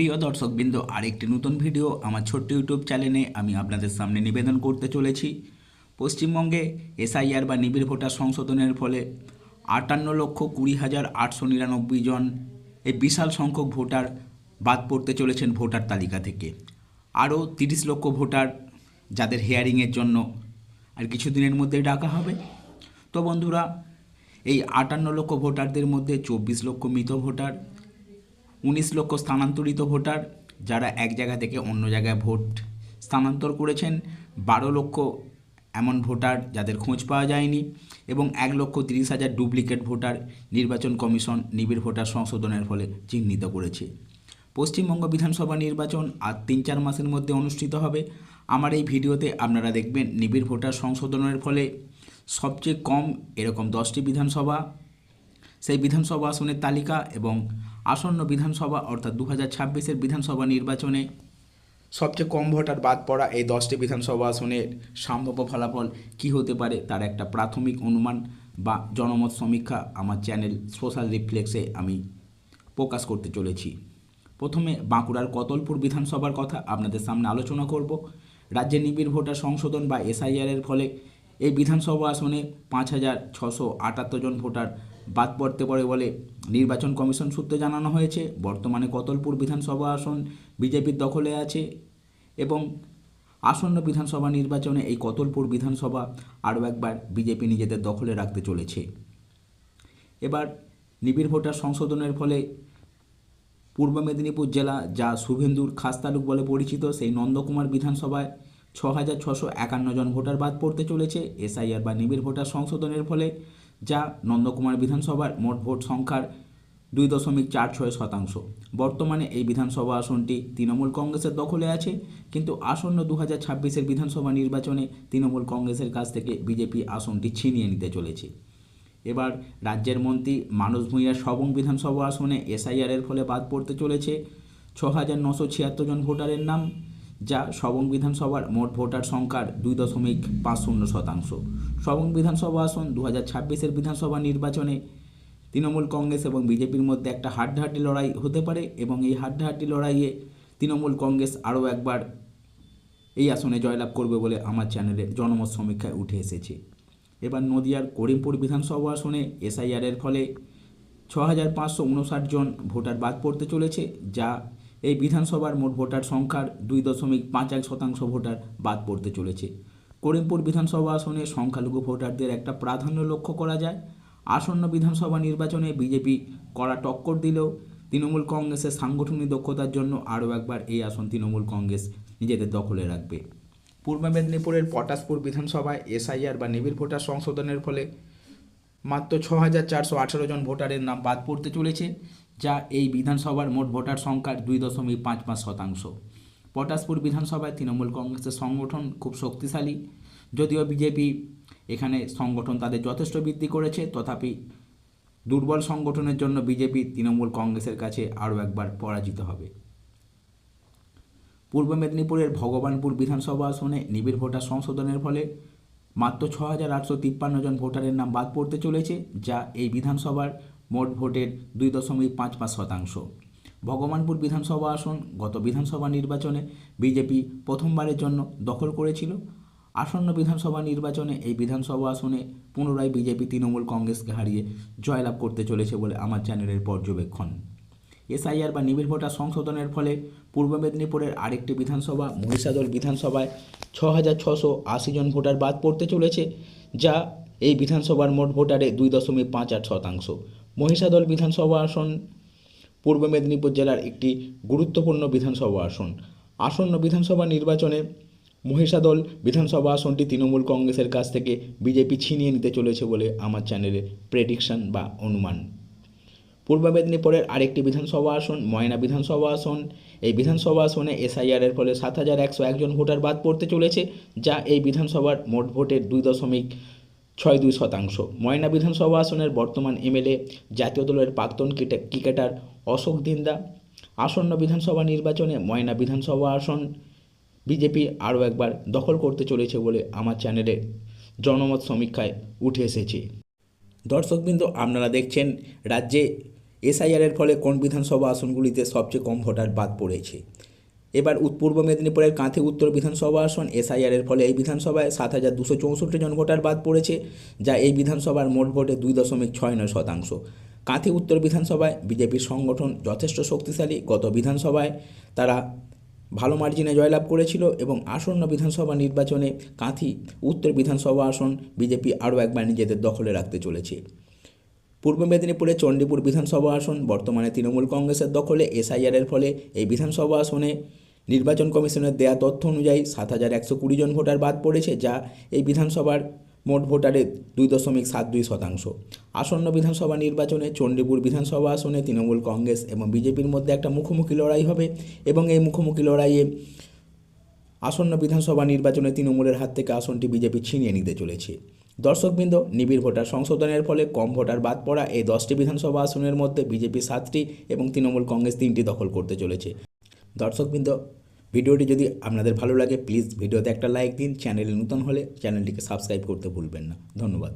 প্রিয় দর্শকবৃন্দ, আরেকটি নতুন ভিডিও আমার ছোট্ট ইউটিউব চ্যানেলে আমি আপনাদের সামনে নিবেদন করতে চলেছি। পশ্চিমবঙ্গে এসআইআর বা নিবিড় ভোটার সংশোধনের ফলে আটান্ন লক্ষ কুড়ি হাজার আটশো নিরানব্বই জন এই বিশাল সংখ্যক ভোটার বাদ পড়তে চলেছেন ভোটার তালিকা থেকে। আরও তিরিশ লক্ষ ভোটার যাদের হেয়ারিংয়ের জন্য আর কিছুদিনের মধ্যেই ডাকা হবে। তো বন্ধুরা, এই আটান্ন লক্ষ ভোটারদের মধ্যে চব্বিশ লক্ষ মৃত ভোটার উনিশ লক্ষ স্থানান্তরিত ভোটার যারা এক জায়গা থেকে অন্য জায়গায় ভোট স্থানান্তর করেছেন। বারো লক্ষ এমন ভোটার যাদের খোঁজ পাওয়া যায়নি এবং এক লক্ষ তিরিশ হাজার ডুপ্লিকেট ভোটার নির্বাচন কমিশন নিবিড় ভোটার সংশোধনের ফলে চিহ্নিত করেছে। পশ্চিমবঙ্গ বিধানসভা নির্বাচন আর তিন চার মাসের মধ্যে অনুষ্ঠিত হবে। আমার এই ভিডিওতে আপনারা দেখবেন নিবিড় ভোটার সংশোধনের ফলে সবচেয়ে কম এরকম দশটি বিধানসভা। সেই বিধানসভা আসনের তালিকা এবং আসন্ন বিধানসভা অর্থাৎ দু হাজার ছাব্বিশের বিধানসভা নির্বাচনে সবচেয়ে কম ভোটার বাদ পড়া এই দশটি বিধানসভা আসনের সম্ভাব্য ফলাফল কী হতে পারে তার একটা প্রাথমিক অনুমান বা জনমত সমীক্ষা আমার চ্যানেল সোশ্যাল রিফ্লেক্সে আমি প্রকাশ করতে চলেছি। প্রথমে বাঁকুড়ার কতলপুর বিধানসভার কথা আপনাদের সামনে আলোচনা করব। রাজ্যে নিবিড় ভোটার সংশোধন বা এসআইআরের ফলে এই বিধানসভা আসনে পাঁচ হাজার ছশো আটাত্তর জন ভোটার বাদ পড়তে পারে বলে নির্বাচন কমিশন সূত্রে জানানো হয়েছে। বর্তমানে কতলপুর বিধানসভা আসন বিজেপির দখলে আছে এবং আসন্ন বিধানসভা নির্বাচনে এই কতলপুর বিধানসভা আরও একবার বিজেপি নিজেদের দখলে রাখতে চলেছে। এবার নিবিড় ভোটার সংশোধনের ফলে পূর্ব মেদিনীপুর জেলা যা শুভেন্দুর খাস তালুক বলে পরিচিত, সেই নন্দকুমার বিধানসভায় ছ হাজার ছশো একান্ন জন ভোটার বাদ পড়তে চলেছে। এসআইআর বা নিবিড় ভোটার সংশোধনের ফলে যা নন্দকুমার বিধানসভার মোট ভোট সংখ্যার দুই দশমিক চার ছয় শতাংশ। বর্তমানে এই বিধানসভা আসনটি তৃণমূল কংগ্রেসের দখলে আছে, কিন্তু আসন্ন দু হাজার ছাব্বিশের বিধানসভা নির্বাচনে তৃণমূল কংগ্রেসের কাছ থেকে বিজেপি আসনটি ছিনিয়ে নিতে চলেছে। এবার রাজ্যের মন্ত্রী মানস ভূঁইয়ার সবং বিধানসভা আসনে এসআইআরের ফলে বাদ পড়তে চলেছে। ছ হাজার নশো ছিয়াত্তর জন ভোটারের নাম যা সবং বিধানসভার মোট ভোটার সংখ্যার দুই দশমিক পাঁচ শূন্য শতাংশ। সবং বিধানসভা আসন দু হাজার ছাব্বিশের বিধানসভা নির্বাচনে তৃণমূল কংগ্রেস এবং বিজেপির মধ্যে একটা হাড্ডাহাড্ডি লড়াই হতে পারে এবং এই হাড্ডাহাড্ডি লড়াইয়ে তৃণমূল কংগ্রেস আরও একবার এই আসনে জয়লাভ করবে বলে আমার চ্যানেলে জনমত সমীক্ষায় উঠে এসেছে। এবার নদিয়ার করিমপুর বিধানসভা আসনে এসআইআরের ফলে ছ হাজার পাঁচশো উনষাট জন ভোটার বাদ পড়তে চলেছে, যা এই বিধানসভার মোট ভোটার সংখ্যার দুই দশমিক পাঁচ এক শতাংশ ভোটার বাদ পড়তে চলেছে। করিমপুর বিধানসভা আসনে সংখ্যালঘু ভোটারদের একটা প্রাধান্য লক্ষ্য করা যায়। আসন্ন বিধানসভা নির্বাচনে বিজেপি কড়া টক্কর দিলেও তৃণমূল কংগ্রেসের সাংগঠনিক দক্ষতার জন্য আরও একবার এই আসন তৃণমূল কংগ্রেস নিজেদের দখলে রাখবে। পূর্ব মেদিনীপুরের পটাশপুর বিধানসভায় এসআইআর বা নিবিড় ভোটার সংশোধনের ফলে মাত্র ছ হাজার চারশো আঠারো জন ভোটারের নাম বাদ পড়তে চলেছে, যা এই বিধানসভার মোট ভোটার সংখ্যার দুই দশমিক পাঁচ পাঁচ শতাংশ। পটাশপুর বিধানসভায় তৃণমূল কংগ্রেসের সংগঠন খুব শক্তিশালী। যদিও বিজেপি এখানে সংগঠন তাদের যথেষ্ট বৃদ্ধি করেছে, তথাপি দুর্বল সংগঠনের জন্য বিজেপি তৃণমূল কংগ্রেসের কাছে আরও একবার পরাজিত হবে। পূর্ব মেদিনীপুরের ভগবানপুর বিধানসভা আসনে নিবিড় ভোটার সংশোধনের ফলে মাত্র ছ হাজার আটশো তিপ্পান্ন জন ভোটারের নাম বাদ পড়তে চলেছে, যা এই বিধানসভার মোট ভোটের দুই দশমিক পাঁচ পাঁচ শতাংশ। ভগবানপুর বিধানসভা আসন গত বিধানসভা নির্বাচনে বিজেপি প্রথমবারের জন্য দখল করেছিল। আসন্ন বিধানসভা নির্বাচনে এই বিধানসভা আসনে পুনরায় বিজেপি তৃণমূল কংগ্রেসকে হারিয়ে জয়লাভ করতে চলেছে বলে আমার চ্যানেলের পর্যবেক্ষণ। এসআইআর বা নিবিড় ভোটার সংশোধনের ফলে পূর্ব মেদিনীপুরের আরেকটি বিধানসভা, মহিষাদল বিধানসভায় ছ হাজার ছশো আশি জন ভোটার বাদ পড়তে চলেছে, যা এই বিধানসভার মোট ভোটারে দুই দশমিক পাঁচ আট শতাংশ। মহিষাদল বিধানসভা আসন পূর্ব মেদিনীপুর জেলার একটি গুরুত্বপূর্ণ বিধানসভা আসন। আসন্ন বিধানসভা নির্বাচনে মহিষাদল বিধানসভা আসনটি তৃণমূল কংগ্রেসের কাছ থেকে বিজেপি ছিনিয়ে নিতে চলেছে বলে আমার চ্যানেলে প্রেডিকশন বা অনুমান। পূর্ব মেদিনীপুরের আরেকটি বিধানসভা আসন, ময়না বিধানসভা আসন। এই বিধানসভা আসনে এসআইআরের ফলে সাত হাজার একশো একজন ভোটার বাদ পড়তে চলেছে, যা এই বিধানসভার মোট ভোটের দুই দশমিক ছয় দুই শতাংশ। ময়না বিধানসভা আসনের বর্তমান এমএলএ, জাতীয় দলের প্রাক্তন ক্রিকেটার অশোক দিন্দা। আসন্ন বিধানসভা নির্বাচনে ময়না বিধানসভা আসন বিজেপি আরও একবার দখল করতে চলেছে বলে আমার চ্যানেলে জনমত সমীক্ষায় উঠে এসেছে। দর্শকবৃন্দ, আপনারা দেখছেন রাজ্যে এসআইআরের ফলে কোন বিধানসভা আসনগুলিতে সবচেয়ে কম ভোটার বাদ পড়েছে? এবার উত- পূর্ব মেদিনীপুরের কাঁথি উত্তর বিধানসভা আসন এসআইআরের ফলে এই বিধানসভায় সাত হাজার দুশো চৌষট্টি জন ভোটার বাদ পড়েছে, যা এই বিধানসভার মোট ভোটে দুই দশমিক ছয় নয় শতাংশ। কাঁথি উত্তর বিধানসভায় বিজেপির সংগঠন যথেষ্ট শক্তিশালী। গত বিধানসভায় তারা ভালো মার্জিনে জয়লাভ করেছিল এবং আসন্ন বিধানসভা নির্বাচনে কাঁথি উত্তর বিধানসভা আসন বিজেপি আরও একবার নিজেদের দখলে রাখতে চলেছে। পূর্ব মেদিনীপুরে চণ্ডীপুর বিধানসভা আসন, বর্তমানে তৃণমূল কংগ্রেসের দখলে, এসআইআরের ফলে এই বিধানসভা আসনে নির্বাচন কমিশনের দেয়া তথ্য অনুযায়ী সাত হাজার একশো কুড়ি জন ভোটার বাদ পড়েছে, যা এই বিধানসভার মোট ভোটারের দুই দশমিক সাত দুই শতাংশ। আসন্ন বিধানসভা নির্বাচনে চণ্ডীপুর বিধানসভা আসনে তৃণমূল কংগ্রেস এবং বিজেপির মধ্যে একটা মুখোমুখি লড়াই হবে এবং এই মুখোমুখি লড়াইয়ে আসন্ন বিধানসভা নির্বাচনে তৃণমূলের হাত থেকে আসনটি বিজেপি ছিনিয়ে নিতে চলেছে। দর্শকবৃন্দ, নিবিড় ভোটার সংশোধনের ফলে কম ভোটার বাদ পড়া এই দশটি বিধানসভা আসনের মধ্যে বিজেপি সাতটি এবং তৃণমূল কংগ্রেস তিনটি দখল করতে চলেছে। দর্শকবৃন্দ, ভিডিওটি যদি আপনাদের ভালো লাগে, প্লিজ ভিডিওতে একটা লাইক দিন। চ্যানেলে নতুন হলে চ্যানেলটিকে সাবস্ক্রাইব করতে ভুলবেন না। ধন্যবাদ।